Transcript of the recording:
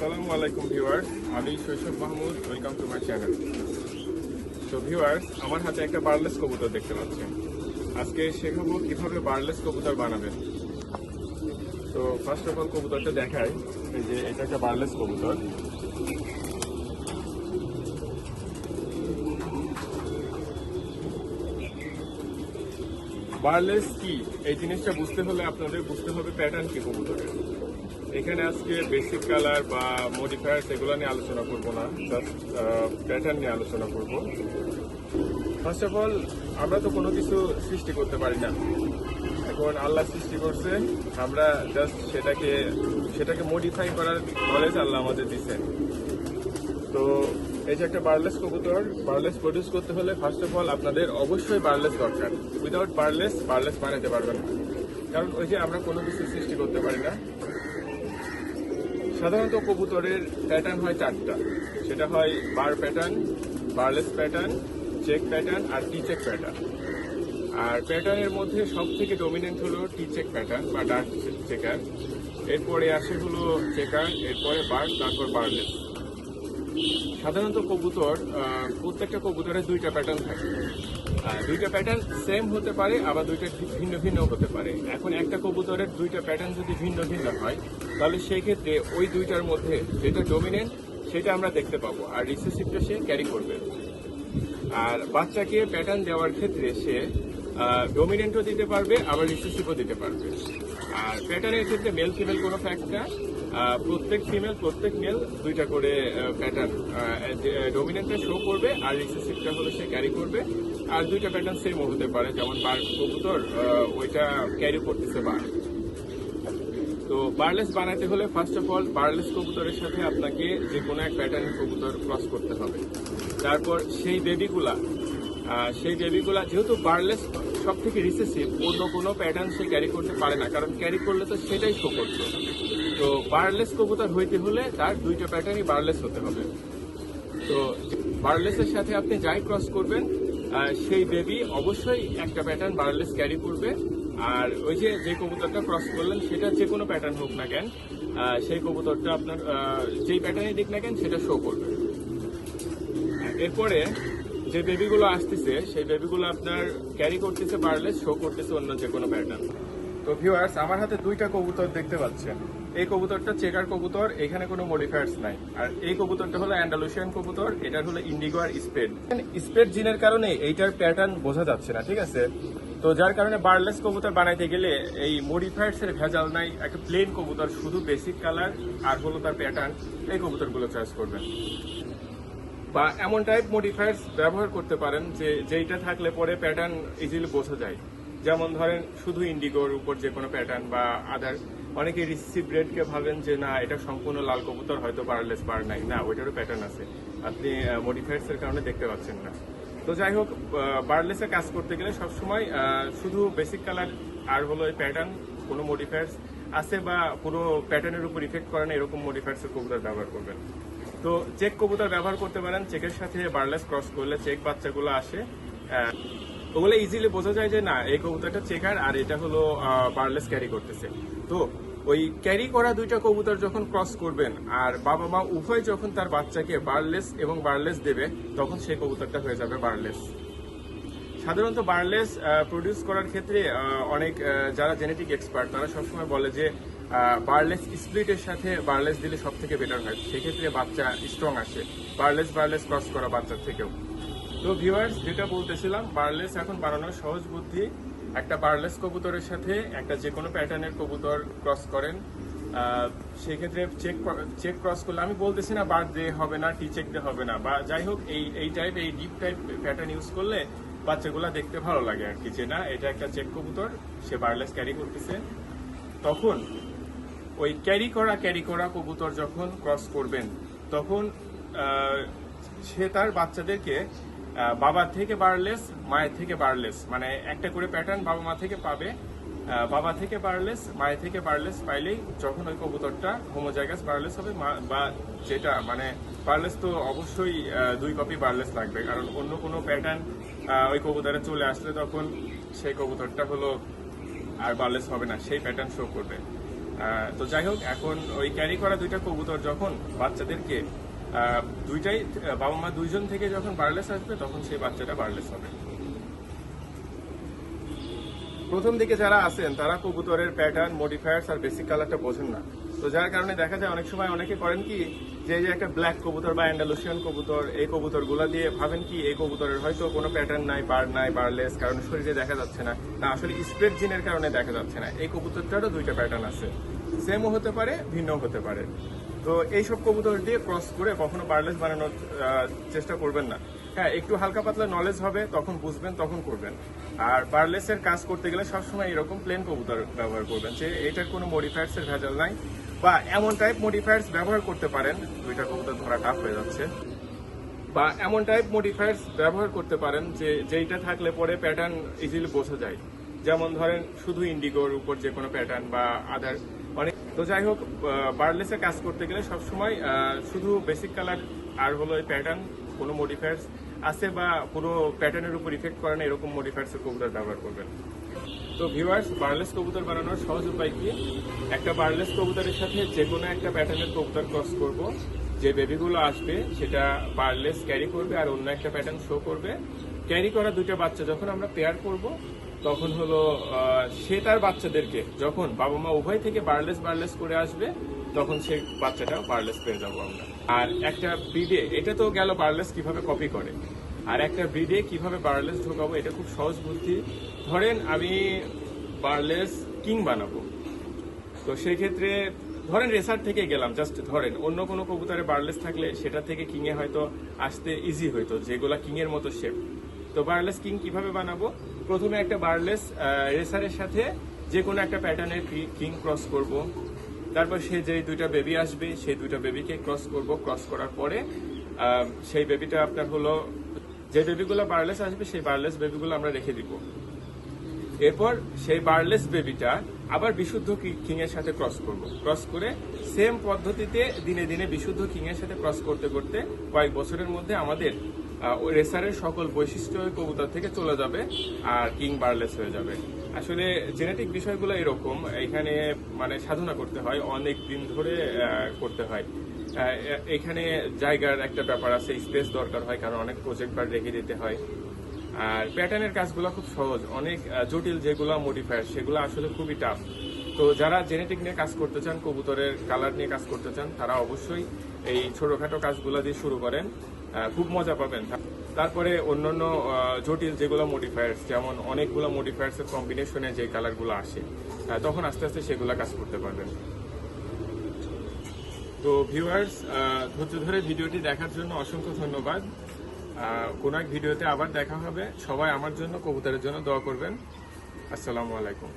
আসসালামু আলাইকুম ভিউয়ার্স, আমি Shoishob Mahmud, welcome to my channel. তো ভিউয়ার্স, আমার হাতে একটা বার্লেস কবুতর দেখতে পাচ্ছেন আজকে শেখাবো কীভাবে বার্লেস কবুতর বানাবেন। তো ফার্স্ট অফ অল কবুতরটা এই যে, এটা একটা বার্লেস কবুতর। বার্লেস কি? এই জিনিসটা বুঝতে হলে আপনাদের বুঝতে হবে প্যাটার্ন কি কবুতরের। এখানে আজকে বেসিক কালার বা মডিফায়ার এগুলো নিয়ে আলোচনা করব না জাস্ট প্যাটার্ন নিয়ে আলোচনা করব। ফার্স্ট অফ অল আমরা তো কোনো কিছু সৃষ্টি করতে পারি না। এখন আল্লাহ সৃষ্টি করছে, আমরা জাস্ট সেটাকে সেটাকে মডিফাই করার নলেজ আল্লাহ আমাদের দিছে তো এই যে একটা বার্লেস কবুতর বার্লেস প্রডিউস করতে হলে ফার্স্ট অফ অল আপনাদের অবশ্যই বার্লেস দরকার। উইদাউট বার্লেস বার্লেস বানাতে পারবেন কারণ ওই যে আমরা কোনো কিছু সৃষ্টি করতে পারি না। সাধারণত কবুতরের প্যাটার্ন হয় চারটা। সেটা হয় bar pattern barless pattern check pattern আর টি চেক প্যাটার্ন আর প্যাটার্নের মধ্যে সব থেকে ডমিনেন্ট হলো টি চেক প্যাটার্ন বা ডার্ক চেকার এরপরে আসে হলো চেকার এরপরে বার তারপর বার্লেস সাধারণত কবুতর প্রত্যেকটা কবুতরের দুইটা প্যাটার্ন থাকে। দুইটা প্যাটার্ন সেম হতে পারে আবার দুইটা ভিন্ন ভিন্ন হতে পারে। এখন একটা কবুতরের দুইটা প্যাটার্ন যদি ভিন্ন ভিন্ন হয় তাহলে সেই ক্ষেত্রে ওই দুইটার মধ্যে যেটা ডমিনেন্ট সেটা আমরা দেখতে পাবো আর রিসেসিভটা সে ক্যারি করবে। আর বাচ্চাকে প্যাটার্ন দেওয়ার ক্ষেত্রে সে ডমিনেন্টও দিতে পারবে আবার রিসেসিভও দিতে পারবে। আর প্যাটার্নের ক্ষেত্রে মেল ফিমেল কোনো ফ্যাক্ট না আহ, প্রত্যেক ফিমেল প্রত্যেক মেল দুইটা করে প্যাটার্ন ডমিনেন্টটা শো করবে, আর রিসেসিভটা হলো সে ক্যারি করবে। আর দুইটা প্যাটার্ন সেমও হতে পারে, যেমন বার কবুতর ওইটা ক্যারি করতেছে বার তো বার্লেস বানাতে হলে ফার্স্ট অফ অল বার্লেস কবুতরের সাথে আপনাকে যে কোনো এক প্যাটার্নের কবুতর ক্রস করতে হবে। তারপর সেই বেবিগুলা সেই বেবিগুলা যেহেতু বার্লেস সব থেকে রিসেসিভ অন্য কোনো প্যাটার্ন সে ক্যারি করতে পারে না, কারণ ক্যারি করলে তো সেটাই শো করতো তো বার্লেস কবুতর হইতে হলে তার দুইটা প্যাটার্নই বার্লেস হতে হবে। তো বার্লেসের সাথে আপনি যাই ক্রস করবেন সেই বেবি অবশ্যই একটা প্যাটার্ন বার্লেস ক্যারি করবে। আর ওই যে যে কবুতরটা ক্রস করলেন সেটা যে কোনো প্যাটার্ন হোক না কেন সেই কবুতরটা আপনার যেই প্যাটার্নে দিক না কেন, সেটা শো করবে। এরপরে যে বেবিগুলো আসতেছে, সেই বেবিগুলো আপনার ক্যারি করতেছে বার্লেস শো করতেছে অন্য যে কোনো প্যাটার্ন তো ভিউয়ার্স আমার হাতে দুইটা কবুতর দেখতে পাচ্ছেন। এই কবুতরটা চেকার কবুতর, এখানে কোনো মডিফায়ার্স নাই। আর এই কবুতরটা হলো অ্যান্ডালুসিয়ান কবুতর, এটার হলো ইন্ডিগো আর স্পেড স্পেড জিনের কারণে এইটার প্যাটার্ন বোঝা যাচ্ছে না, ঠিক আছে? তো যার কারণে বার্লেস কবুতর বানাইতে গেলে এই মডিফায়ার্স এর ভেজাল নাই, একটা প্লেন কবুতর, শুধু বেসিক কালার আর হলো তার প্যাটার্ন এই কবুতরগুলো চয়েস করবেন। বা এমন টাইপ মডিফায়ার্স ব্যবহার করতে পারেন যে যেইটা থাকলে পরে প্যাটার্ন ইজিলি বোঝা যায়। যেমন ধরেন, শুধু ইন্ডিগোর উপর যে কোনো প্যাটার্ন বা আদার অনেকে রিসিভ রেডকে ভাবেন যে, না, এটা সম্পূর্ণ লাল কবুতর, হয়তো বারলেস বার নাই। না, ওইটারও প্যাটার্ন আছে। আপনি মডিফায়ার্স এর কারণে দেখতে পাচ্ছেন না। তো যাই হোক বারলেসে কাজ করতে গেলে সবসময় শুধু বেসিক কালার আর হলো প্যাটার্ন কোনো মডিফায়ার্স আছে বা পুরো প্যাটার্নের উপর ইফেক্ট করে না এরকম মডিফায়ার্স এর কবুতর ব্যবহার করবেন। তো চেক কবুতর ব্যবহার করতে পারেন, চেকের সাথে বার্লেস ক্রস করলে চেক বাচ্চাগুলো আসে। ওগুলো ইজিলি বোঝা যায় যে না, এই কবুতরটা চেকার আর এটা হলো বার্লেস ক্যারি করতেছে। তো ওই ক্যারি করা দুইটা কবুতর যখন ক্রস করবেন আর বাবা মা উভয় যখন তার বাচ্চাকে বার্লেস এবং বার্লেস দেবে, তখন সেই কবুতরটা হয়ে যাবে বার্লেস। সাধারণত বার্লেস প্রডিউস করার ক্ষেত্রে অনেক যারা জেনেটিক এক্সপার্ট তারা সবসময় বলে যে বার্লেস স্প্লিটের সাথে বার্লেস দিলে সব থেকে বেটার হয়। সেক্ষেত্রে বাচ্চা স্ট্রং আসে। বার্লেস বার্লেস ক্রস করা বাচ্চার থেকেও। তো ভিউয়ার্স যেটা বলতেছিলাম বার্লেস এখন বানানোর সহজ বুদ্ধি, একটা বার্লেস কবুতরের সাথে একটা যে কোনো প্যাটার্নের কবুতর ক্রস করেন। সেক্ষেত্রে চেক চেক ক্রস করলে, আমি বলতেছি না বার দিয়ে হবে না টি চেক দিয়ে হবে না, বা যাই হোক, এই এই টাইপ এই ডিপ টাইপ প্যাটার্ন ইউজ করলে বাচ্চাগুলা দেখতে ভালো লাগে আর কি, যে না, এটা একটা চেক কবুতর, সে বার্লেস ক্যারি করতেছে। তখন ওই ক্যারি করা ক্যারি করা কবুতর যখন ক্রস করবেন, তখন সে তার বাচ্চাদেরকে বাবার থেকে বারলেস মায়ের থেকে বারলেস মানে একটা করে প্যাটার্ন বাবা মা থেকে পাবে বাবা থেকে বারলেস মায়ের থেকে বারলেস পাইলেই যখন ওই কবুতরটা হোমোজাইগাস বারলেস হবে বা যেটা মানে বারলেস তো অবশ্যই দুই কপি বারলেস লাগবে, কারণ অন্য কোনো প্যাটার্ন ওই কবুতরে চলে আসলে তখন সেই কবুতরটা হলো আর বারলেস হবে না, সেই প্যাটার্ন শো করবে। তো যাই হোক, এখন ওই ক্যারি করা দুইটা কবুতর যখন বাচ্চাদেরকে দুইটাই বাবা মা দুইজন থেকে যখন বার্লেস আসবে, তখন সেই বাচ্চাটা বার্লেস হবে। প্রথম দিকে যারা আছেন, তারা কবুতরের প্যাটার্ন মডিফায়ার্স আর বেসিক কালারটা বোঝেন না। তো যার কারণে দেখা যায়, অনেক সময় অনেকে করেন কি যে যে একটা ব্ল্যাক কবুতর বা অ্যান্ডালুসিয়ান কবুতর, এই কবুতরগুলো দিয়ে ভাবেন কি, এই কবুতরের হয়তো কোনো প্যাটার্ন নাই বার নাই বারলেস কারণ শরীরে দেখা যাচ্ছে না। না আসলে স্প্রেড জিনের কারণে দেখা যাচ্ছে না। এই কবুতরটারও দুইটা প্যাটার্ন আছে। সেমও হতে পারে ভিন্ন হতে পারে। তো এইসব কবুতর দিয়ে ক্রস করে কখনো বারলেস বানানোর চেষ্টা করবেন না। হ্যাঁ একটু হালকা পাতলা নলেজ হবে, তখন বুঝবেন, তখন করবেন। আর বারলেসের কাজ করতে গেলে সবসময় এরকম প্লেন কবুতর ব্যবহার করবেন, যে এটার কোনো মডিফায়ার্স এর ভেজাল নাই। বা এমন টাইপ মডিফায়ার্স ব্যবহার করতে পারেন। দুইটা কবুতর ধরা টাফ হয়ে যাচ্ছে। বা এমন টাইপ মডিফায়ার্স ব্যবহার করতে পারেন যে, যেইটা থাকলে পরে প্যাটার্ন ইজিলি বোঝা যায়। যেমন ধরেন, শুধু ইন্ডিগোর উপর যে কোনো প্যাটার্ন বা আদার অনেক তো যাই হোক বার্লেসে কাজ করতে গেলে সবসময় শুধু বেসিক কালার আর হলো প্যাটার্ন কোনো মডিফায়ার্স আছে বা কোনো প্যাটার্নের উপর ইফেক্ট করে না, এরকম মডিফায়ার্স এর কবুতর ব্যবহার করবেন। তো ভিউয়ার্স বার্লেস কবুতর বানানোর সহজ উপায় কি? একটা বার্লেস কবুতরের সাথে যে কোনো একটা প্যাটার্নের কবুতর ক্রস করব। যে বেবিগুলো আসবে, সেটা বার্লেস ক্যারি করবে আর অন্য একটা প্যাটার্ন শো করবে। ক্যারি করা দুইটা বাচ্চা যখন আমরা পেয়ার করব তখন হলো সে তার বাচ্চাদেরকে, যখন বাবা মা উভয় থেকে বার্লেস বার্লেস করে আসবে, তখন সেই বাচ্চাটা বার্লেস পেয়ে যাব আমরা। আর একটা ব্রিডে এটা তো গেল বার্লেস কীভাবে কপি করে? আর একটা ব্রিডে কীভাবে বার্লেস ঢোকাবো, এটা খুব সহজ বুদ্ধি। ধরেন আমি বার্লেস কিং বানাবো। তো সেই ক্ষেত্রে ধরেন রেসার থেকে গেলাম জাস্ট ধরেন, অন্য কোনো কবুতরে বার্লেস থাকলে সেটা থেকে কিংয়ে হয়তো আসতে ইজি হইতো, যেগুলা কিং এর মতো শেপ তো বার্লেস কিং কীভাবে বানাবো? প্রথমে একটা বার্লেস রেসারের সাথে যে কোনো একটা প্যাটার্নের কিং ক্রস করব। তারপর সে যে দুইটা বেবি আসবে, সেই দুইটা বেবিকে ক্রস করব। ক্রস করার পরে সেই বেবিটা আপনার হলো, যে বেবিগুলো বার্লেস আসবে, সেই বার্লেস বেবিগুলো আমরা রেখে দিব। এরপর সেই বার্লেস বেবিটা আবার বিশুদ্ধ কিং এর সাথে ক্রস করব। ক্রস করে সেম পদ্ধতিতে দিনে দিনে বিশুদ্ধ কিং এর সাথে ক্রস করতে করতে কয়েক বছরের মধ্যে আমাদের রেসারের সকল বৈশিষ্ট্য কবুতর থেকে চলে যাবে আর কিং বার্লেস হয়ে যাবে। আসলে জেনেটিক বিষয়গুলো এরকম, এখানে মানে সাধনা করতে হয়, অনেক দিন ধরে করতে হয়। এখানে জায়গার একটা ব্যাপার আছে, স্পেস দরকার হয়, কারণ অনেক প্রজেক্ট বার রেখে দিতে হয়। আর প্যাটার্নের কাজগুলো খুব সহজ, অনেক জটিল যেগুলো মডিফায়ার সেগুলো আসলে খুবই টাফ তো যারা জেনেটিক নিয়ে কাজ করতে চান, কবুতরের কালার নিয়ে কাজ করতে চান, তারা অবশ্যই এই ছোটোখাটো কাজগুলো দিয়ে শুরু করেন। খুব মজা পাবেন। তারপরে অন্যান্য জটিল যেগুলো মডিফায়ার্স যেমন অনেকগুলো মডিফায়ার্স এর কম্বিনেশনে যে কালারগুলো আসে তখন আস্তে আস্তে সেগুলো কাজ করতে পারবেন। তো ভিউয়ার্স ধৈর্য ধরে ভিডিওটি দেখার জন্য অসংখ্য ধন্যবাদ। কোনো এক ভিডিওতে আবার দেখা হবে। সবাই আমার জন্য, কবুতরের জন্য দোয়া করবেন। আসসালামু আলাইকুম।